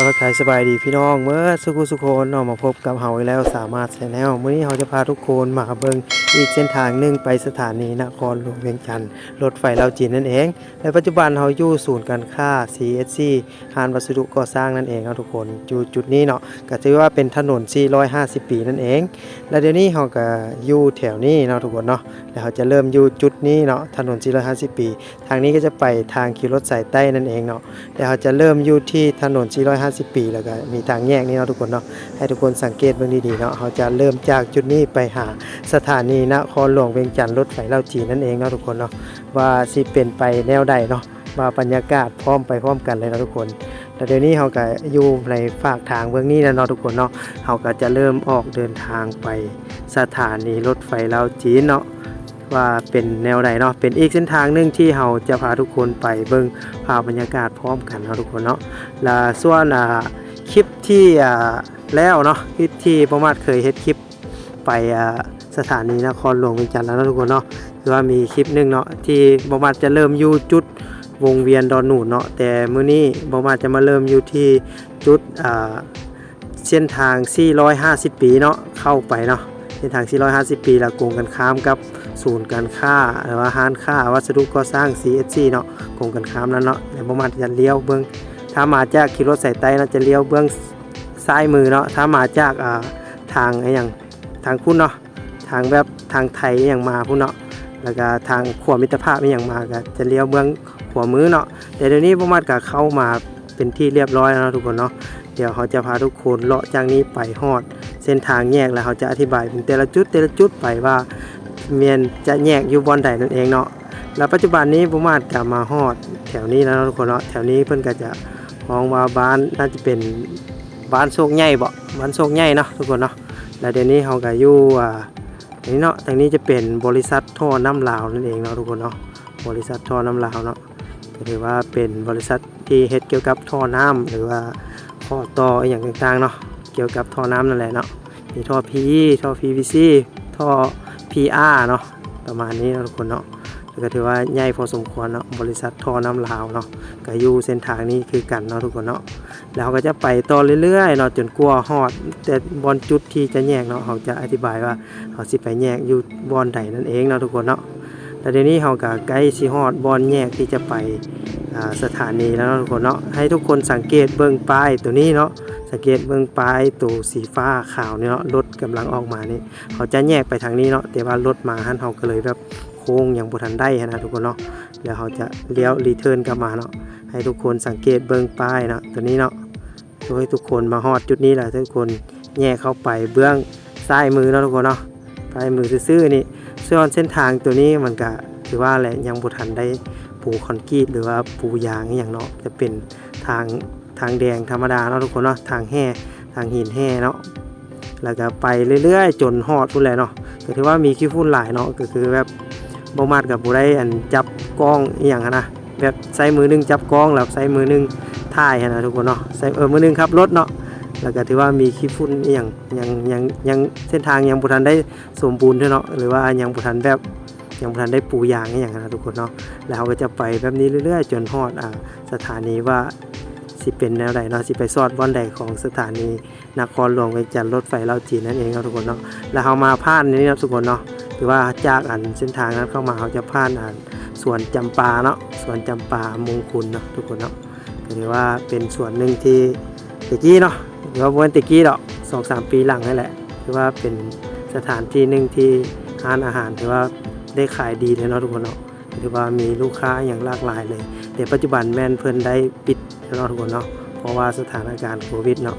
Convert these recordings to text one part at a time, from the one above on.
ก็ทักทายสบายดีพี่น้องเมื่อสุขุสุโคนเนาะมาพบกับเฮาอีกแล้วสามารถแชนแนลวันนี้เฮาจะพาทุกคนมาเบิ่ง อีกเส้นทางหนึ่งไปสถานีนครหลวงเวียงจันทร์รถไฟลาวจีนนั่นเองในปัจจุบันเฮาอยู่ศูนย์การค้า CSC หานวัสดุก่อสร้างนั่นเองครับทุกคนอยู่จุดนี้เนาะก็ถือว่าเป็นถนน 450 ปีนั่นเอง และเดี๋ยวนี้เฮาก็อยู่แถวนี้เนาะทุกคนเนาะแล้วเราจะเริ่มอยู่จุดนี้เนาะถนน 450 ปี ทางนี้ก็จะไปทางขี่รถสายใต้นั่นเองเนาะเดี๋ยวเราจะเริ่มอยู่ที่ถนน 450 ปีแล้วก็มีทางแยกนี้เนาะทุกคนเนาะให้ทุกคนสังเกตเบิ่งดีๆเนาะเราจะเริ่มจากจุดนี้ไปหา สถานีนครหลวงเวียงจันทร์รถไฟเล่าจีนนั่นเองเนาะทุกคนเนาะว่าสิเป็นไปแนวใดเนาะว่าบรรยากาศพร้อมไปพร้อมกันเลยนะทุกคนแต่เดี๋ยวนี้เราก็อยู่ในฝากทางเบื้องนี้แล้วเนาะทุกคนเนาะเราก็จะเริ่มออกเดินทางไปสถานีรถไฟเล่าจีนเนาะว่าเป็นแนวใดเนาะเป็นอีกเส้นทางหนึ่งที่เราจะพาทุกคนไปเบิ่งภาพบรรยากาศพร้อมกันเนาะทุกคนเนาะและส่วนคลิปที่แล้วเนาะคลิปที่ประมาทเคยเฮ็ดคลิปไปอ่า สถานีนครหลวงเวียงจันทร์แล้วนะทุกคนเนาะคือว่ามีคลิปหนึงเนาะที่ประมาจะเริ่มอยู่จุดวงเวียนดอนหนูนเนาะแต่มื้อนี้ประมาจะมาเริ่มอยู่ที่จุดอ่าเส้นทาง 450 ปีเนาะเข้าไปเนาะเส้นทาง 450 ปีล้วโกงกันข้ามกับศูนย์การค้าหรือว่าห้านค้าวัสดุก่อสร้าง CSC เนาะกงกันข้ามนั้นเนาะเดี๋ยวประมาณจะเลี้ยวเบื้องถ้ามาจากขี่รถสายใต้เราจะเลี้ยวเบื้องซ้ายมือเนาะถ้ามาจากอ่าทางไอ้อย่างทางพุ่นเนาะ ทางแบบทางไทยอย่างมาพุ่นเนาะแล้วก็ทางขวามิตรภาพอย่างมาก็จะเลี้ยวเบื้องขวมือเนาะแต่เดี๋ยวนี้ประมาณก็เข้ามาเป็นที่เรียบร้อยแล้วนะทุกคนเนาะเดี๋ยวเขาจะพาทุกคนเลาะจากนี้ไปฮอด เส้นทางแยกแล้วเขาจะอธิบายเป็นแต่ละจุดแต่ละจุดไปว่า เมียนจะแยกอยู่บอนใดนั่นเองเนาะแล้วปัจจุบันนี้ผมมาดกลับมาฮอด แถวนี้แล้วนะทุกคนเนาะแถวนี้เพิ่นก็จะมองว่าบ้านน่าจะเป็นบ้านโชคใหญ่บ่บ้านโชคใหญ่เนาะทุกคนเนาะแล้วเดี๋ยวนี้เขาก็อยู่อ่า นี้เนาะทางนี้จะเป็นบริษัทท่อน้ำลาวนั่นเองเนาะทุกคนเนาะ บริษัทท่อน้ำลาวเนาะก็ถือว่าเป็นบริษัทที่เฮ็ดเกี่ยวกับท่อน้ำหรือว่าข้อต่ออย่างต่างๆเนาะ เกี่ยวกับท่อน้ำนั่นแหละเนาะ มีท่อ PE ท่อ PVC ท่อ PR เนาะ ประมาณนี้นะทุกคนเนาะ ก็ถือว่าใหญ่พอสมควรเนาะบริษัทท่อน้ำลาวเนาะก็อยู่เส้นทางนี้คือกันเนาะทุกคนเนาะแล้วก็จะไปต่อเรื่อยๆเนาะจนกลัวฮอด แต่บอลจุดที่จะแยกเนาะเขาจะอธิบายว่าเขาสิไปแยกอยู่บอลใดนั่นเองเนาะทุกคนเนาะแต่เดี๋ยวนี้เขาก็ใกล้สิฮอดบอลแยกที่จะไปสถานีแล้วเนาะทุกคนเนาะให้ทุกคนสังเกตเบื้องป้ายตัวนี้เนาะสังเกตเบื้องปลายตัวสีฟ้าขาวเนี่ยเนาะรถกำลังออกมานี่เขาจะแยกไปทางนี้เนาะแต่ว่ารถมาหันเขาก็เลยแบบ ค้งอย่างบุทันได้นะทุกคนเนาะแล้วเขาจะเลี้ยวรีเทิร์นกลับมาเนาะให้ทุกคนสังเกตเบื้องปลายเนาะตัวนี้เนาะตัวให้ทุกคนมาฮอดจุดนี้แหละทุกคนแยกเข้าไปเบื้องซ้ายมือเนาะทุกคนเนาะปลายมือซื่อๆนี่ส่วนเส้นทางตัวนี้มันก็ถือว่าแหละยังบุทันได้ปูคอนกรีตหรือว่าปูยางอย่างเนาะจะเป็นทางทางแดงธรรมดาเนาะทุกคนเนาะทางแห่ทางหินแห่เนาะแล้วก็ไปเรื่อยๆ จนฮอดพุ่นแหละเนาะก็ถือว่ามีขี้ฝุ่นหลายเนาะก็คือแบบ บ่มาดกับผู้ใดอันจับกล้องอีหยังหั้นนะแบบใส่มือหนึงจับกล้องแล้วใส่มือหนึงถ่ายนะทุกคนเนาะใส่เออมือหนึงขับรถเนาะแล้วก็ถือว่ามีขี้ฝุ่นอีหยังยังยังยังเส้นทางยังบ่ทันได้สมบูรณ์เท่าเนาะหรือว่ายังบ่ทันแบบยังบ่ทันได้ปูยางอีหยังหั้นนะทุกคนเนาะแล้วเราก็จะไปแบบนี้เรื่อยๆ จนฮอดอ่าสถานีว่าสิเป็นแนวใดเนาะสิไปซอดบอนใดของสถานีนครหลวงเวียงจันทร์รถไฟเลาจีนนั่นเองครับทุกคนเนาะแล้วเรามาผ่านนี้นะทุกคนเนาะ ถือว่าจากอันเส้นทางนั้นเข้ามาเขาจะผ่านอันสวนจำปาเนาะสวนจำปามงคุณเนาะทุกคนเนาะก็ถือว่าเป็นส่วนหนึ่งที่ตะกี้เนาะหรือว่าวันตะกี้ดอกสองสามปีหลังนี่แหละถือว่าเป็นสถานที่หนึ่งที่ร้านอาหารถือว่าได้ขายดีเลยเนาะทุกคนเนาะถือว่ามีลูกค้าอย่างหลากหลายเลยแต่ปัจจุบันแม่นเพิ่นได้ปิดแล้วเนาะทุกคนเนาะเพราะว่าสถานการณ์โควิดเนาะ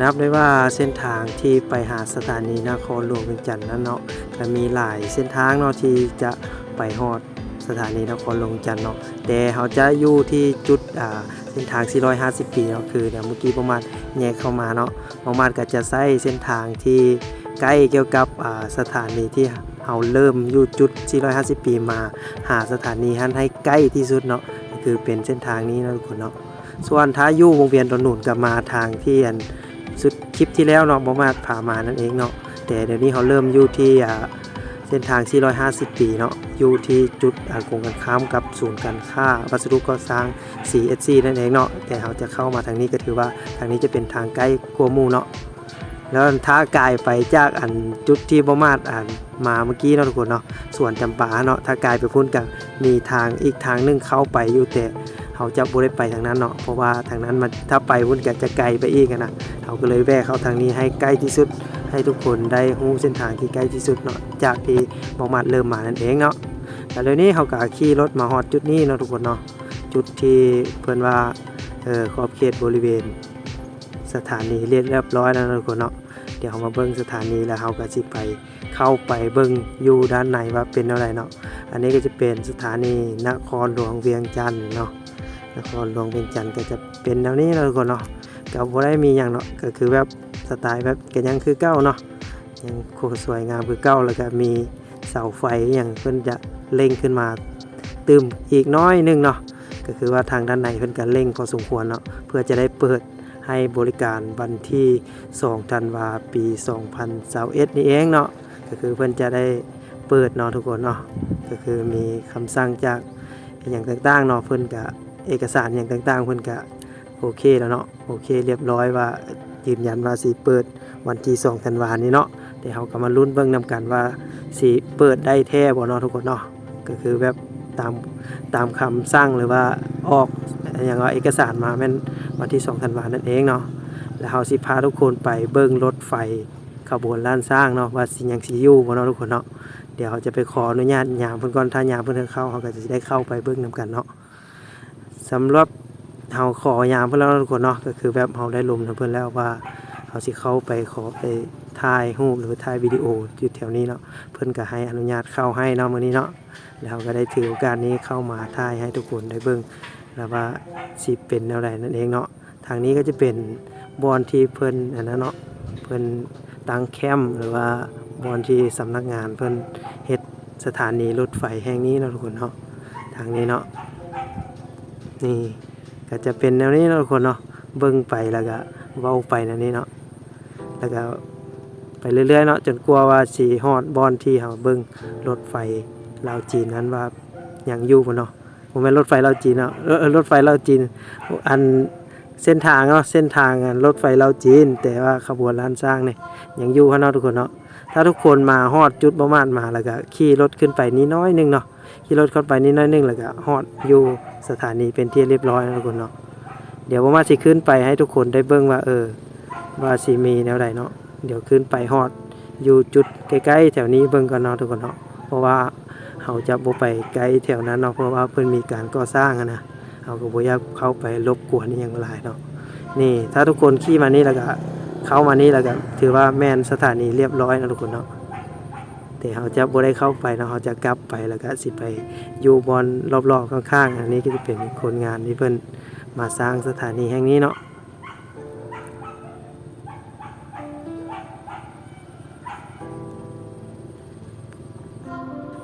นับได้ว่าเส้นทางที่ไปหาสถานีนครหลวงเวียงจันทร์นั้นเนาะก็มีหลายเส้นทางเนาะที่จะไปฮอดสถานีนครหลวงจันทร์เนาะแต่เขาจะอยู่ที่จุดอ่าเส้นทาง 450 ปีเนาะคือเนี่ยเมื่อกี้ประมาณแยกเข้ามาเนาะประมาณก็จะใช้เส้นทางที่ใกล้เกี่ยวกับอ่าสถานีที่เราเริ่มอยู่จุด 450 ปีมา หาสถานีหันให้ใกล้ที่สุดเนาะคือเป็นเส้นทางนี้นะทุกคนเนาะส่วนถ้าอยู่วงเวียนตอนหนุนกับมาทางที่อัน สุดคลิปที่แล้วเนาะบ่มาผ่ามานั่นเองเนาะแต่เดี๋ยวนี้เขาเริ่มอยู่ที่เส้นทาง 450 ปีเนาะอยู่ที่จุดอากงกันข้ามกับศูนย์การค้าวัสดุก่อสร้าง CSC นั่นเองเนาะแต่เราจะเข้ามาทางนี้ก็ถือว่าทางนี้จะเป็นทางใกล้กัวมูเนาะแล้วถ้ากายไปจากอันจุดที่บ่มาอ่านมาเมื่อกี้เนาะทุกคนเนาะส่วนจำปาเนาะถ้ากายไปพุ่นกับมีทางอีกทางหนึงเข้าไปอยู่แต่ เขาจะบ่ได้ไปทางนั้นเนาะเพราะว่าทางนั้นมันถ้าไปพุ่นก็จะไกลไปอีกนะเขาก็เลยแวะเข้าทางนี้ให้ใกล้ที่สุด ให้ทุกคนได้รู้เส้นทางที่ใกล้ที่สุดเนาะจากที่บอมาดเริ่มมานั่นเองเนาะแต่เดี๋ยวนี้เขาก็ขี่รถมาฮอดจุดนี้เนาะทุกคนเนาะจุดที่เพิ่อนว่าเออขอบเขตบริเวณ สถานีเรียบเรียบร้อยแล้วนะทุกคนเนาะเดี๋ยวเรามาเบิ่งสถานีแล้วเราก็สิไปเข้าไปเบิ่งอยู่ด้านในว่าเป็นอะไรเนาะอันนี้ก็จะเป็นสถานีนครหลวงเวียงจันทน์เนาะ นครหลวงเวียงจันทน์ก็จะเป็นแนวนี้เนาทุกคนเนาะก็บ่ได้มีหยังเนาะก็คือแบบสไตล์แบบก็ยังคือเก้าเนาะยังโคตรสวยงามคือเก้าแล้วก็มีเสาไฟอย่างเพิ่นจะเล่งขึ้นมาตืมอีกน้อยหนึงเนาะก็คือว่าทางด้านในเพิ่นก็เล่งพอสมควรเนาะเพื่อจะได้เปิดให้บริการวันที่2ธันวาปี 2021นี่เองเนาะก็คือเพิ่นจะได้เปิดเนาะทุกคนเนาะก็คือมีคำสั่งจากอย่างต่างๆเนาะเพิ่นก็ เอกสารอย่างต่างๆเพิ่นก็โอเคแล้วเนาะโอเคเรียบร้อยว่ายืนยันว่าสิเปิดวันที่2ธันวานี้เนาะแต่เขาก็มาลุ้นเบิ่งนำกันว่าสิเปิดได้แท้บ่เนาะทุกคนเนาะก็คือแบบตามตามคำสั่งหรือว่าออกอย่างว่าเอกสารมาแม่นวันที่2ธันวานั่นเองเนาะแล้วเฮาสิพาทุกคนไปเบิ่งรถไฟขบวนล้านสร้างเนาะว่าสิยังสิอยู่บ่เนาะทุกคนเนาะเดี๋ยวเขาจะไปขออนุญาตยามเพิ่นก่อนถ้ายามเพิ่นเข้าเขาก็จะได้เข้าไปเบิ่งนำกันเนาะ สำหรับเฮาขอยามเพิ่อนแล้วทุกคนเนาะก็คือแบบเฮาได้ลมกับเพิ่อนแล้วว่าเฮาสิเข้าไปขอไปถ่ายรูปหรือถ่ายวิดีโออยู่แถวนี้เนาะเพิ่อนก็ให้อนุญาตเข้าให้เนาะมื้อนี้เนาะแล้วก็ได้ถือโอกาสนี้เข้ามาถ่ายให้ทุกคนได้เบิ่งแล้วว่าสิเป็นแนวใดนั่นเองเนาะทางนี้ก็จะเป็นบอนที่เพิ่นอันนั้นเนาะเพิ่นตั้งแคมป์หรือว่าบอนที่สำนักงานเพิ่นเฮ็ดสถานีรถไฟแห่งนี้เนาะทุกคนเนาะทางนี้เนาะ นี่ก็จะเป็นแนวนี้เนาะทุกคนเนาะเบิ่งไปแล้วก็เว้าไปแนวนี้เนาะแล้วก็ไปเรื่อยๆเนาะจนกลัวว่าสิฮอดบอนที่เฮาเบิ่งรถไฟลาวจีนนั้นว่ายังอยู่บ่เนาะบ่แม่นรถไฟลาวจีนเนาะรถไฟลาวจีน อันเส้นทางเนาะเส้นทางอันรถไฟลาวจีน แต่ว่าขบวนล้านสร้างนี่ยังอยู่เนาะทุกคนเนาะถ้าทุกคนมาฮอดจุดประมาณมาแล้วก็ขี่รถขึ้นไปนิดน้อยหนึงเนาะ ขี่รถเข้าไปนิดน้อยนึงแล้วก็ฮอดอยู่สถานีเป็นที่เรียบร้อยแล้วทุกคนเนาะเดี๋ยวผมว่าสิขึ้นไปให้ทุกคนได้เบิ่งว่าเออว่าสิมีแนวใดเนาะเดี๋ยวขึ้นไปฮอดอยู่จุดใกล้ๆแถวนี้เบิ่งก่อนเนาะทุกคนเนาะเพราะว่าเขาจะบ่ไปไกลแถวนั้นเนาะเพราะว่าเพิ่นมีการก่อสร้างนะเขาก็บ่อยากเข้าไปรบกวนอหยังหลายเนาะนี่ถ้าทุกคนขี่มานี่แล้วก็เข้ามานี่แล้วก็ถือว่าแม่นสถานีเรียบร้อยนะทุกคนเนาะ แต่เขาจะบ่ได้เข้าไปนะเขาจะกลับไปแล้วก็สิไปอยู่บอนรอบๆข้างๆ อันนี้ก็จะเป็นคนงานที่เพิ่นมาสร้างสถานีแห่งนี้เนาะ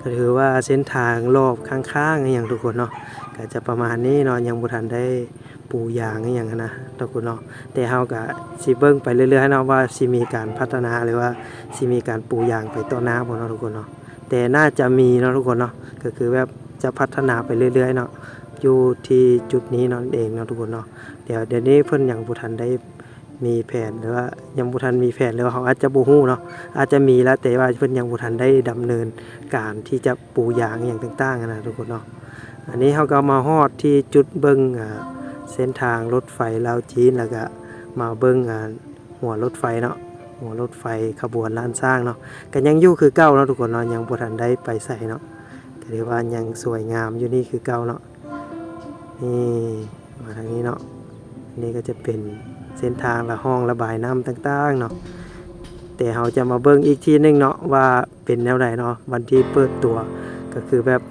ก็ถือว่าเส้นทางรอบข้างๆอย่างทุกคนเนาะก็จะประมาณนี้เนาะยังบ่ทันได้ ปูยางอหย่างหั้นนะทุกคนเนาะแต่เฮาก็สิเบิ่งไปเรื่อยๆเนาะว่าสิมีการพัฒนาหรือว่าสิมีการปูยางไปต่อหน้าบ่เนาะทุกคนเนาะแต่น่าจะมีเนาะทุกคนเนาะก็คือแบบจะพัฒนาไปเรื่อยๆเนาะอยู่ที่จุดนี้เนาะนั่นเองเนาะทุกคนเนาะเดี๋ยวเดี๋ยวนี้เพิ่นยังบ่ทันได้มีแผนหรือว่ายังบ่ทันมีแผนหรือว่าเขาอาจจะบ่ฮู้เนาะอาจจะมีแล้วแต่ว่าเพิ่นยังบ่ทันได้ดำเนินการที่จะปูยางอย่างต่างๆนะทุกคนเนาะอันนี้เขาก็มาฮอดที่จุดเบิ้งอ่า เส้นทางรถไฟลาวจีนแล้วก็มาเบิ้งอ่าหัวรถไฟเนาะหัวรถไฟขบวนล้านสร้างเนาะก็ยังอยู่คือเก่าเนาะทุกคนเนาะยังบ่ทันได้ไปใส่เนาะก็ถือว่ายังสวยงามอยู่นี่คือเก่าเนาะนี่มาทางนี้เนาะนี่ก็จะเป็นเส้นทางละห้องระบายน้ำต่างๆเนาะแต่เราจะมาเบิ่งอีกทีนึงเนาะว่าเป็นแนวใดเนาะวันที่เปิดตัวก็คือแบบ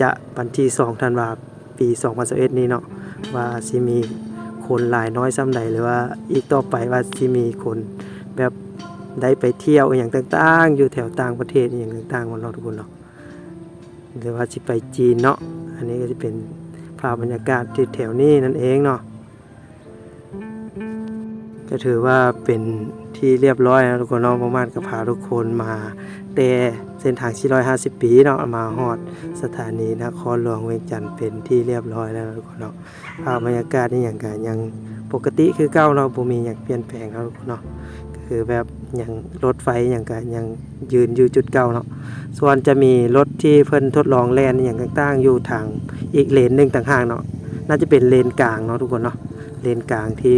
จะวันที่2ธันวาปี 2021นี้เนาะ ว่าสิมีคนหลายน้อยซ้ำใดหรือว่าอีกต่อไปว่าสิมีคนแบบได้ไปเที่ยวอย่างต่างๆ อยู่แถวต่างประเทศอย่างต่างๆของเราทุกคนเนาะหรือว่าสิไปจีนเนาะอันนี้ก็จะเป็นภาพบรรยากาศที่แถวนี้นั่นเองเนาะก็ถือว่าเป็นที่เรียบร้อยนะทุกคนเน้องประมาณก็พาทุกคนมาแต่ เส้นทาง 450 ปีเนาะมาฮอดสถานีนครหลวงเวียงจันทน์เป็นที่เรียบร้อยแล้วทุกคนเนาะภาพบรรยากาศนี่หยังก็ยังปกติคือเก่าเนาะบ่มีหยังเปลี่ยนแปลงเนาะทุกคนเนาะคือแบบหยังรถไฟหยังก็ยังยืนอยู่จุดเก่าเนาะส่วนจะมีรถที่เพิ่นทดลองแล่นอย่างต่างๆ อยู่ทางอีกเลนหนึงต่างหากเนาะน่าจะเป็นเลนกลางเนาะทุกคนเนาะเลนกลางที่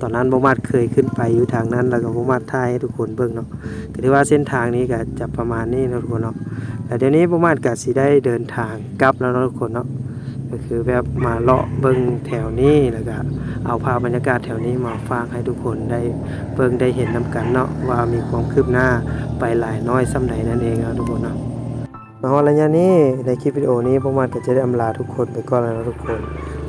ตอนนั้นบ่มาดเคยขึ้นไปอยู่ทางนั้น แล้วก็บ่มาดถ่ายให้ทุกคนเบิ่งเนาะก็ถือว่าเส้นทางนี้ก็จะประมาณนี้นะทุกคนเนาะแต่เดี๋ยวนี้ประมาณก็สิได้เดินทางกลับแล้วเนาะทุกคนเนาะก็คือแบบมาเลาะเบิ่งแถวนี้แล้วก็เอาภาพบรรยากาศแถวนี้มาฝากให้ทุกคนได้เบิ่งได้เห็นนํกันเนาะว่ามีความคืบหน้าไปหลายน้อยส่ำใดนั่นเองนะทุกคนเนาะมาฮอดระยะนี้ในคลิปวิดีโอนี้ประมาณก็จะได้อำลาทุกคนไปก่อนแล้วนะทุกคน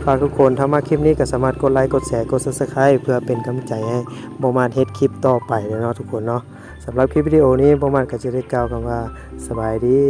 ฝากทุกคนถ้ามาคลิปนี้ก็สามารถกดไลค์กดแชร์กด Subscribe เพื่อเป็นกำลังใจให้บอมาเฮ็ดคลิปต่อไปเลยเนาะทุกคนเนาะสำหรับคลิปวิดีโอนี้ประมาณก็จะได้กล่าวคำว่าสบายดี